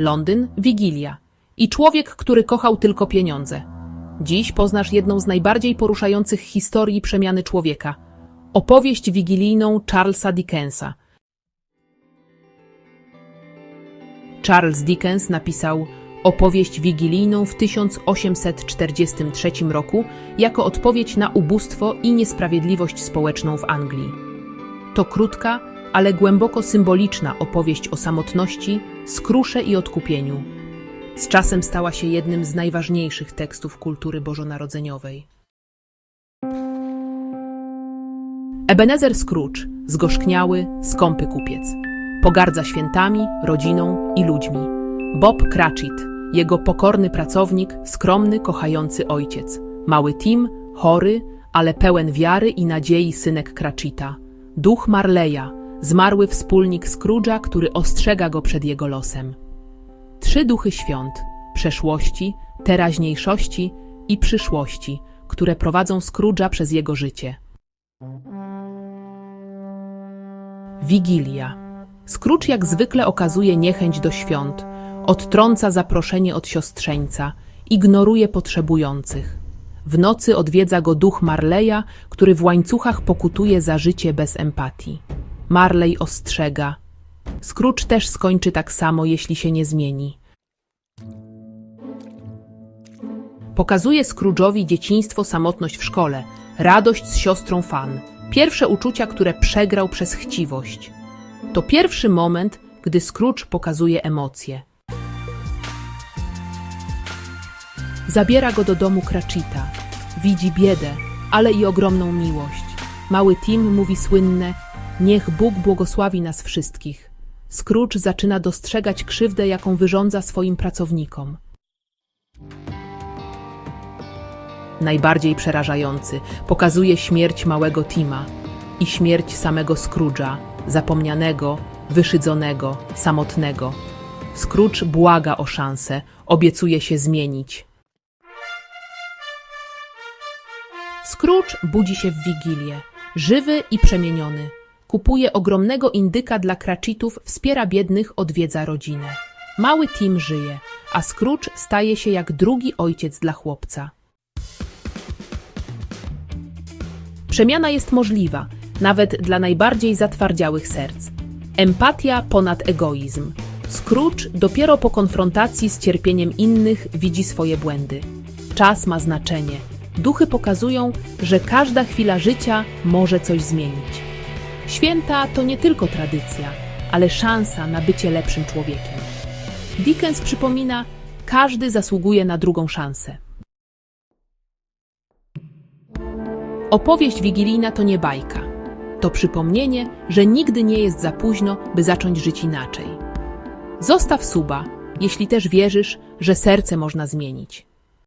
Londyn, Wigilia. I człowiek, który kochał tylko pieniądze. Dziś poznasz jedną z najbardziej poruszających historii przemiany człowieka. Opowieść wigilijną Charlesa Dickensa. Charles Dickens napisał opowieść wigilijną w 1843 roku jako odpowiedź na ubóstwo i niesprawiedliwość społeczną w Anglii. To krótka, ale głęboko symboliczna opowieść o samotności, skrusze i odkupieniu. Z czasem stała się jednym z najważniejszych tekstów kultury bożonarodzeniowej. Ebenezer Scrooge, zgorzkniały, skąpy kupiec. Pogardza świętami, rodziną i ludźmi. Bob Cratchit, jego pokorny pracownik, skromny, kochający ojciec. Mały Tim, chory, ale pełen wiary i nadziei synek Cratchita. Duch Marleya, zmarły wspólnik Scrooge'a, który ostrzega go przed jego losem. Trzy duchy świąt, przeszłości, teraźniejszości i przyszłości, które prowadzą Scrooge'a przez jego życie. Wigilia. Scrooge jak zwykle okazuje niechęć do świąt, odtrąca zaproszenie od siostrzeńca, ignoruje potrzebujących. W nocy odwiedza go duch Marleya, który w łańcuchach pokutuje za życie bez empatii. Marley ostrzega. Scrooge też skończy tak samo, jeśli się nie zmieni. Pokazuje Scrooge'owi dzieciństwo, samotność w szkole, radość z siostrą Fan, pierwsze uczucia, które przegrał przez chciwość. To pierwszy moment, gdy Scrooge pokazuje emocje. Zabiera go do domu Cratchita. Widzi biedę, ale i ogromną miłość. Mały Tim mówi słynne: Niech Bóg błogosławi nas wszystkich. Scrooge zaczyna dostrzegać krzywdę, jaką wyrządza swoim pracownikom. Najbardziej przerażający pokazuje śmierć małego Tima i śmierć samego Scrooge'a, zapomnianego, wyszydzonego, samotnego. Scrooge błaga o szansę, obiecuje się zmienić. Scrooge budzi się w Wigilię, żywy i przemieniony. Kupuje ogromnego indyka dla Cratchitów, wspiera biednych, odwiedza rodzinę. Mały Tim żyje, a Scrooge staje się jak drugi ojciec dla chłopca. Przemiana jest możliwa, nawet dla najbardziej zatwardziałych serc. Empatia ponad egoizm. Scrooge dopiero po konfrontacji z cierpieniem innych widzi swoje błędy. Czas ma znaczenie. Duchy pokazują, że każda chwila życia może coś zmienić. Święta to nie tylko tradycja, ale szansa na bycie lepszym człowiekiem. Dickens przypomina, każdy zasługuje na drugą szansę. Opowieść wigilijna to nie bajka. To przypomnienie, że nigdy nie jest za późno, by zacząć żyć inaczej. Zostaw suba, jeśli też wierzysz, że serce można zmienić.